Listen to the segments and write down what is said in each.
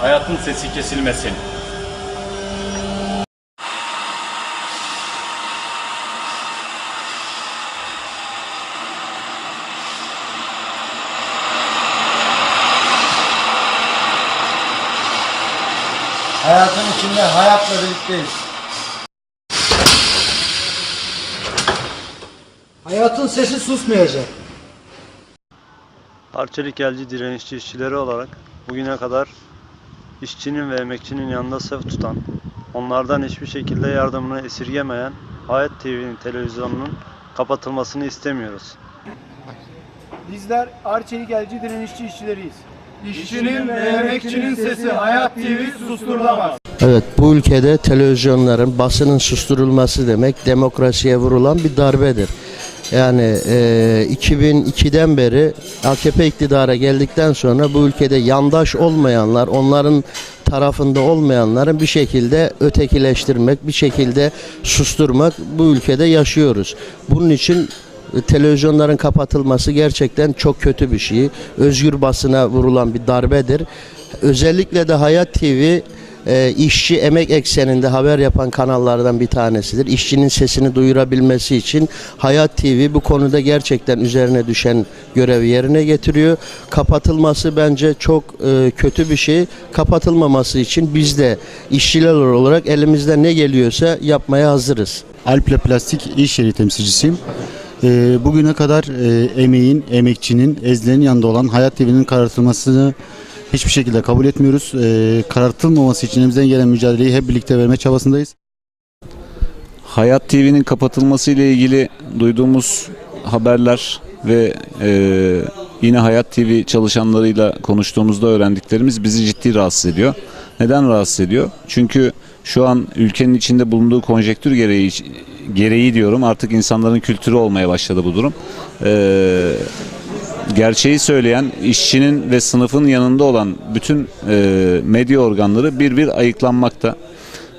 hayatın sesi kesilmesin. Hayatın içinde hayatla birlikteyiz. Hayatın sesi susmayacak. Arçelik elci direnişçi işçileri olarak bugüne kadar işçinin ve emekçinin yanında saf tutan, onlardan hiçbir şekilde yardımını esirgemeyen Hayat TV'nin televizyonunun kapatılmasını istemiyoruz. Bizler Arçelik Elci Direnişçi işçileriyiz. İşçinin ve emekçinin sesi Hayat TV susturulamaz. Evet bu ülkede televizyonların basının susturulması demek demokrasiye vurulan bir darbedir. Yani e, 2002'den beri AKP iktidara geldikten sonra bu ülkede yandaş olmayanlar, onların tarafında olmayanların bir şekilde ötekileştirmek, bir şekilde susturmak bu ülkede yaşıyoruz. Bunun için televizyonların kapatılması gerçekten çok kötü bir şey. Özgür basına vurulan bir darbedir. Özellikle de Hayat TV e, işçi emek ekseninde haber yapan kanallardan bir tanesidir. İşçinin sesini duyurabilmesi için Hayat TV bu konuda gerçekten üzerine düşen görevi yerine getiriyor. Kapatılması bence çok e, kötü bir şey. Kapatılmaması için biz de işçiler olarak elimizden ne geliyorsa yapmaya hazırız. Alple Plastik iş yeri temsilcisiyim. Ee, bugüne kadar e, emeğin, emekçinin, ezilenin yanında olan Hayat TV'nin karartılmasını hiçbir şekilde kabul etmiyoruz. Ee, karartılmaması için elimizden gelen mücadeleyi hep birlikte verme çabasındayız. Hayat TV'nin kapatılması ile ilgili duyduğumuz haberler ve e, yine Hayat TV çalışanlarıyla konuştuğumuzda öğrendiklerimiz bizi ciddi rahatsız ediyor. Neden rahatsız ediyor? Çünkü şu an ülkenin içinde bulunduğu konjektür gereği gereği diyorum artık insanların kültürü olmaya başladı bu durum. E, gerçeği söyleyen işçinin ve sınıfın yanında olan bütün e, medya organları bir bir ayıklanmakta.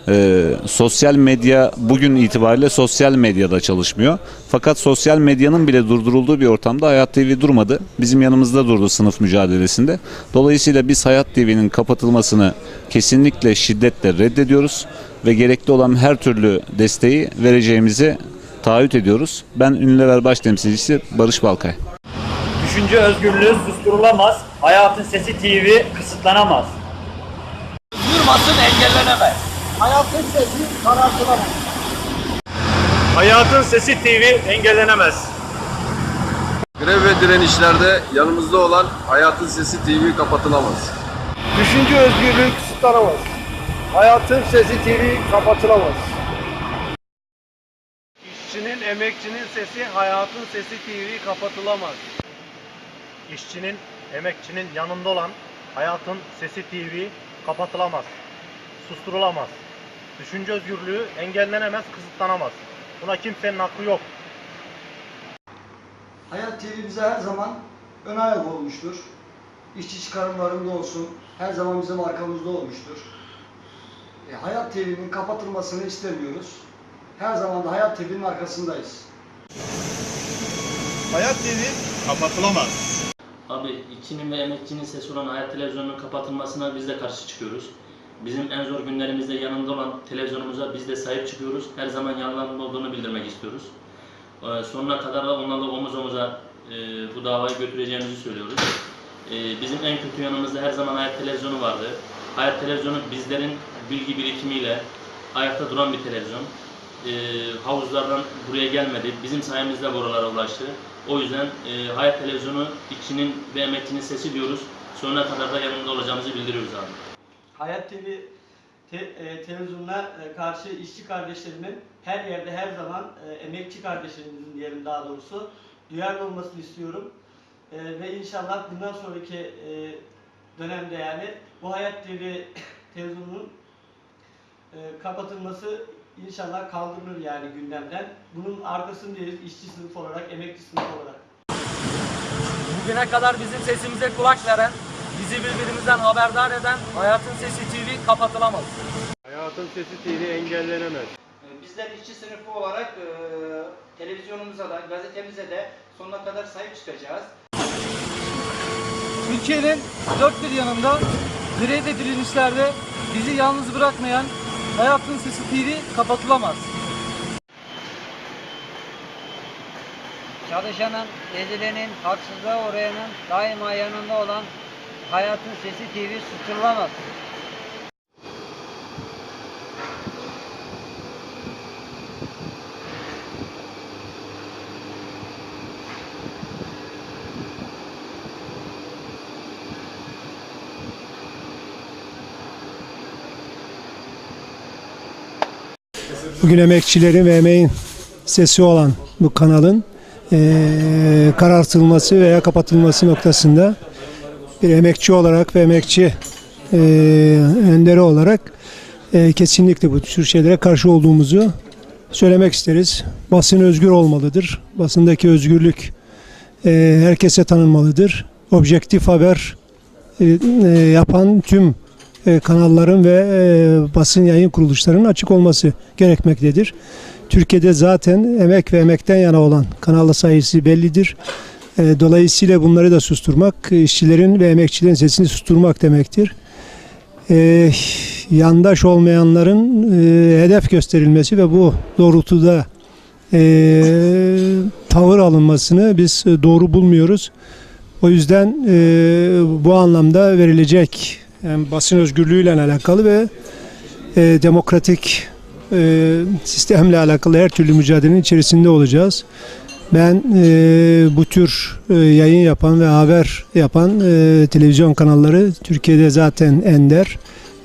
Ee, sosyal medya bugün itibariyle sosyal medyada çalışmıyor. Fakat sosyal medyanın bile durdurulduğu bir ortamda Hayat TV durmadı. Bizim yanımızda durdu sınıf mücadelesinde. Dolayısıyla biz Hayat TV'nin kapatılmasını kesinlikle şiddetle reddediyoruz ve gerekli olan her türlü desteği vereceğimizi taahhüt ediyoruz. Ben Ünlüler Baş Temsilcisi Barış Balkay. Düşünce özgürlüğü susturulamaz, hayatın sesi TV kısıtlanamaz. Durmasın engellenemez. Hayatın sesi karartılamaz. Hayatın sesi TV engellenemez. Grev ve direnişlerde yanımızda olan Hayatın Sesi TV kapatılamaz. Düşünce özgürlüğü kısıtlanamaz. Hayatın sesi TV kapatılamaz. İşçinin, emekçinin sesi, hayatın sesi TV kapatılamaz. İşçinin, emekçinin yanında olan Hayatın Sesi TV kapatılamaz, susturulamaz. Düşünce özgürlüğü engellenemez, kısıtlanamaz. Buna kimsenin hakkı yok. Hayat TV bize her zaman ön ayak olmuştur. İşçi çıkarımlarında olsun, her zaman bizim arkamızda olmuştur. E, Hayat TV'nin kapatılmasını istemiyoruz. Her zaman da Hayat TV'nin arkasındayız. Hayat TV kapatılamaz. Abi işçinin ve emekçinin sesi olan hayat televizyonunun kapatılmasına biz de karşı çıkıyoruz. Bizim en zor günlerimizde yanında olan televizyonumuza biz de sahip çıkıyoruz. Her zaman yanlarında olduğunu bildirmek istiyoruz. Ee, sonuna kadar da onlarla omuz omuza e, bu davayı götüreceğimizi söylüyoruz. Ee, bizim en kötü yanımızda her zaman hayat televizyonu vardı. Hayat televizyonu bizlerin bilgi birikimiyle ayakta duran bir televizyon. Ee, havuzlardan buraya gelmedi. Bizim sayemizde buralara ulaştı. O yüzden e, Hayat Televizyonu işçinin ve emekçinin sesi diyoruz. Sonuna kadar da yanında olacağımızı bildiriyoruz abi. Hayat TV te, e, televizyonuna e, karşı işçi kardeşlerimin her yerde her zaman e, emekçi kardeşlerimizin diyelim daha doğrusu duyarlı olmasını istiyorum. E, ve inşallah bundan sonraki e, dönemde yani bu Hayat TV televizyonunun e, kapatılması inşallah kaldırılır yani gündemden. Bunun arkasındayız işçi sınıf olarak, emekçi sınıf olarak. Bugüne kadar bizim sesimize kulak veren, bizi birbirimizden haberdar eden Hayatın Sesi TV kapatılamaz. Hayatın sesi TV engellenemez. Bizler işçi sınıfı olarak e, televizyonumuza da, gazetemize de sonuna kadar sahip çıkacağız. Türkiye'nin dört bir yanında ve direnişlerde bizi yalnız bırakmayan Hayatın Sesi TV kapatılamaz. Çalışanın, ezilenin, haksızlığa uğrayanın daima yanında olan Hayatın Sesi TV susturulamaz. Bugün emekçilerin ve emeğin sesi olan bu kanalın eee karartılması veya kapatılması noktasında bir emekçi olarak ve emekçi eee önderi olarak eee, kesinlikle bu tür şeylere karşı olduğumuzu söylemek isteriz. Basın özgür olmalıdır. Basındaki özgürlük eee, herkese tanınmalıdır. Objektif haber eee, eee, yapan tüm e, kanalların ve e, basın yayın kuruluşlarının açık olması gerekmektedir. Türkiye'de zaten emek ve emekten yana olan kanal sayısı bellidir. E, Dolayısıyla bunları da susturmak, işçilerin ve emekçilerin sesini susturmak demektir. Yandaş olmayanların hedef gösterilmesi ve bu doğrultuda e, tavır alınmasını biz doğru bulmuyoruz. O yüzden e, bu anlamda verilecek hem basın özgürlüğüyle alakalı ve e, demokratik e, sistemle alakalı her türlü mücadelenin içerisinde olacağız. Ben e, bu tür e, yayın yapan ve haber yapan e, televizyon kanalları Türkiye'de zaten ender.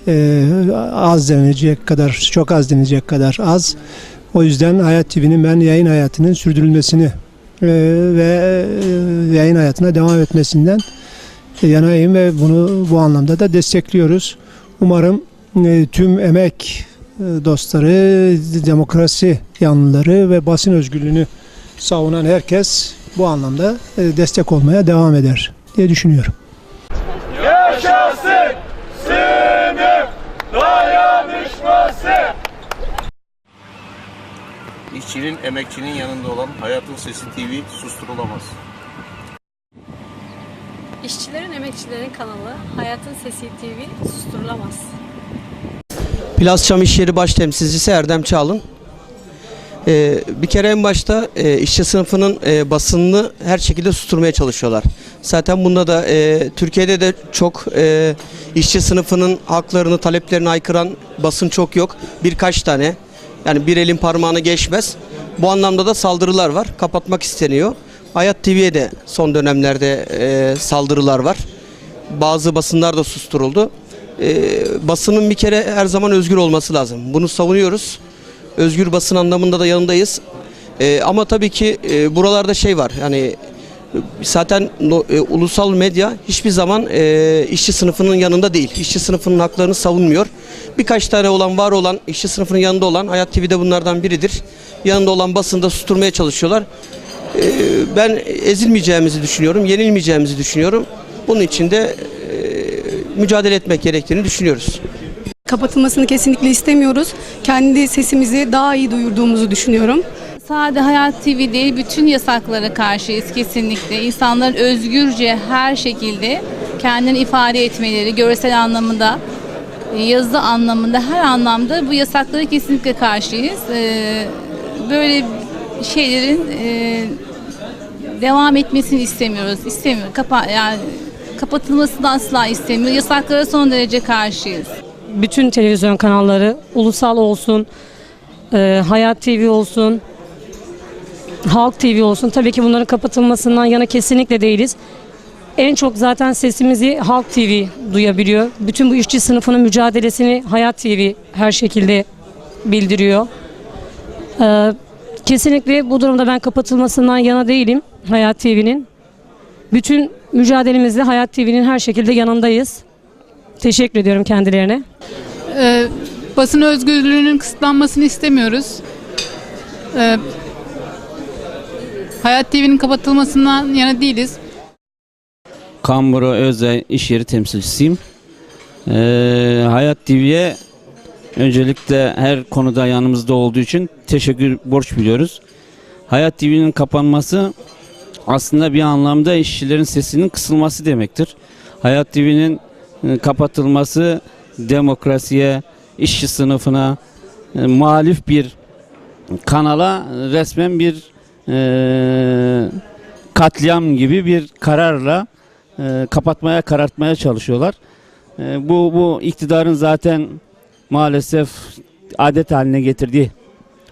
E, az denilecek kadar, çok az denilecek kadar az. O yüzden Hayat TV'nin ben yayın hayatının sürdürülmesini e, ve e, yayın hayatına devam etmesinden yanayım ve bunu bu anlamda da destekliyoruz. Umarım e, tüm emek e, dostları, demokrasi yanlıları ve basın özgürlüğünü savunan herkes bu anlamda e, destek olmaya devam eder diye düşünüyorum. Yaşasın sınıf dayanışması. İşçinin, emekçinin yanında olan Hayatın Sesi TV susturulamaz. İşçilerin, emekçilerin kanalı Hayatın Sesi TV susturulamaz. Plaz Çam İş Yeri Baş Temsilcisi Erdem Çağlın. Ee, bir kere en başta e, işçi sınıfının e, basınını her şekilde susturmaya çalışıyorlar. Zaten bunda da e, Türkiye'de de çok e, işçi sınıfının haklarını, taleplerini aykıran basın çok yok. Birkaç tane. Yani bir elin parmağını geçmez. Bu anlamda da saldırılar var. Kapatmak isteniyor. Hayat TV'ye de son dönemlerde e, saldırılar var. Bazı basınlar da susturuldu. E, basının bir kere her zaman özgür olması lazım. Bunu savunuyoruz. Özgür basın anlamında da yanındayız. E, ama tabii ki e, buralarda şey var. Yani zaten e, ulusal medya hiçbir zaman e, işçi sınıfının yanında değil. İşçi sınıfının haklarını savunmuyor. Birkaç tane olan var olan işçi sınıfının yanında olan Hayat TV'de bunlardan biridir. Yanında olan basında susturmaya çalışıyorlar. E, ben ezilmeyeceğimizi düşünüyorum, yenilmeyeceğimizi düşünüyorum. Bunun için de e, mücadele etmek gerektiğini düşünüyoruz. Kapatılmasını kesinlikle istemiyoruz. Kendi sesimizi daha iyi duyurduğumuzu düşünüyorum. Sadece Hayat TV değil, bütün yasaklara karşıyız kesinlikle. İnsanların özgürce her şekilde kendini ifade etmeleri, görsel anlamında, yazı anlamında, her anlamda bu yasaklara kesinlikle karşıyız. Ee, Böyle şeylerin e, devam etmesini istemiyoruz. İstemiyor. Kapa yani kapatılmasını asla istemiyor. Yasaklara son derece karşıyız. Bütün televizyon kanalları, ulusal olsun, e, Hayat TV olsun, Halk TV olsun. Tabii ki bunların kapatılmasından yana kesinlikle değiliz. En çok zaten sesimizi Halk TV duyabiliyor. Bütün bu işçi sınıfının mücadelesini Hayat TV her şekilde bildiriyor. Ee, kesinlikle bu durumda ben kapatılmasından yana değilim Hayat TV'nin. Bütün mücadelemizde Hayat TV'nin her şekilde yanındayız. Teşekkür ediyorum kendilerine. Ee, basın özgürlüğünün kısıtlanmasını istemiyoruz. Ee, Hayat TV'nin kapatılmasından yana değiliz. Kamburu Özel iş yeri temsilcisiyim. Ee, Hayat TV'ye öncelikle her konuda yanımızda olduğu için teşekkür borç biliyoruz. Hayat TV'nin kapanması aslında bir anlamda işçilerin sesinin kısılması demektir. Hayat TV'nin e, kapatılması demokrasiye, işçi sınıfına e, muhalif bir kanala resmen bir e, katliam gibi bir kararla kapatmaya, karartmaya çalışıyorlar. Bu bu iktidarın zaten maalesef adet haline getirdiği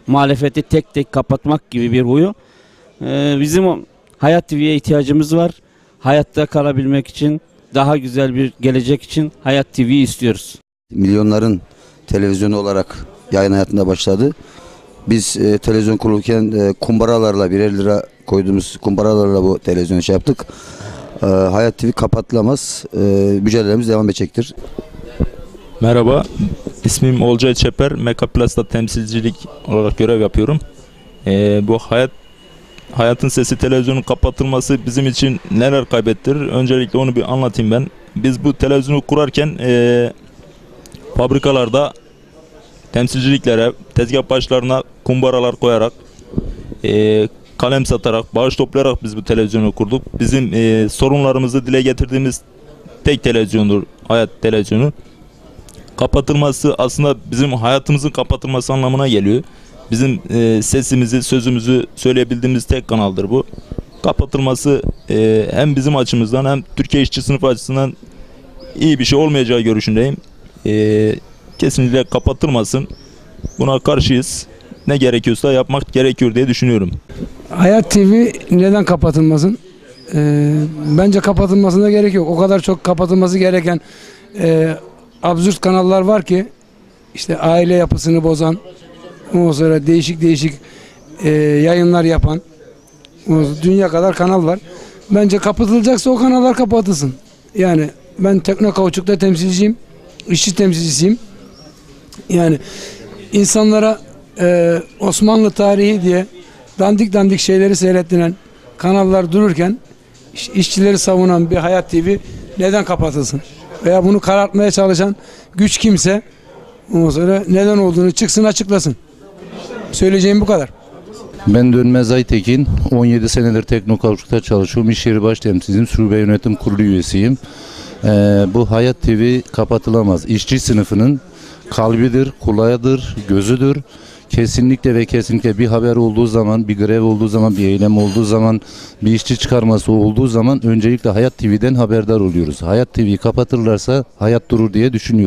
muhalefeti tek tek kapatmak gibi bir huyu. E, bizim Hayat TV'ye ihtiyacımız var. Hayatta kalabilmek için, daha güzel bir gelecek için Hayat TV istiyoruz. milyonların televizyonu olarak yayın hayatında başladı. Biz e, televizyon kurulurken e, kumbaralarla birer lira koyduğumuz kumbaralarla bu televizyonu şey yaptık. E, Hayat TV kapatılamaz. E, mücadelemiz devam edecektir. Merhaba, ismim Olcay Çeper. Mekaplas'ta temsilcilik olarak görev yapıyorum. Ee, bu hayat Hayatın Sesi televizyonun kapatılması bizim için neler kaybettirir? Öncelikle onu bir anlatayım ben. Biz bu televizyonu kurarken ee, fabrikalarda temsilciliklere, tezgah başlarına kumbaralar koyarak, ee, kalem satarak, bağış toplayarak biz bu televizyonu kurduk. Bizim ee, sorunlarımızı dile getirdiğimiz tek televizyondur Hayat Televizyonu kapatılması aslında bizim hayatımızın kapatılması anlamına geliyor. Bizim e, sesimizi, sözümüzü söyleyebildiğimiz tek kanaldır bu. Kapatılması e, hem bizim açımızdan hem Türkiye işçi sınıfı açısından iyi bir şey olmayacağı görüşündeyim. E, kesinlikle kapatılmasın. Buna karşıyız. Ne gerekiyorsa yapmak gerekiyor diye düşünüyorum. Hayat TV neden kapatılmasın? Ee, bence kapatılmasına gerek yok. O kadar çok kapatılması gereken e, absürt kanallar var ki işte aile yapısını bozan, ondan sonra değişik değişik e, yayınlar yapan dünya kadar kanal var. Bence kapatılacaksa o kanallar kapatılsın. Yani ben Teknokauçuk'ta temsilciyim, işçi temsilcisiyim. Yani insanlara e, Osmanlı tarihi diye dandik dandik şeyleri seyrettiren kanallar dururken iş- işçileri savunan bir Hayat TV neden kapatılsın? Veya bunu karartmaya çalışan güç kimse ondan sonra neden olduğunu çıksın açıklasın. Söyleyeceğim bu kadar. Ben Dönmez Aytekin, 17 senedir Teknokavşuk'ta çalışıyorum. İş yeri baş temsilciyim, şube yönetim kurulu üyesiyim. Ee, bu Hayat TV kapatılamaz. İşçi sınıfının kalbidir, kulağıdır, gözüdür. Kesinlikle ve kesinlikle bir haber olduğu zaman, bir grev olduğu zaman, bir eylem olduğu zaman, bir işçi çıkarması olduğu zaman öncelikle Hayat TV'den haberdar oluyoruz. Hayat TV'yi kapatırlarsa hayat durur diye düşünüyorum.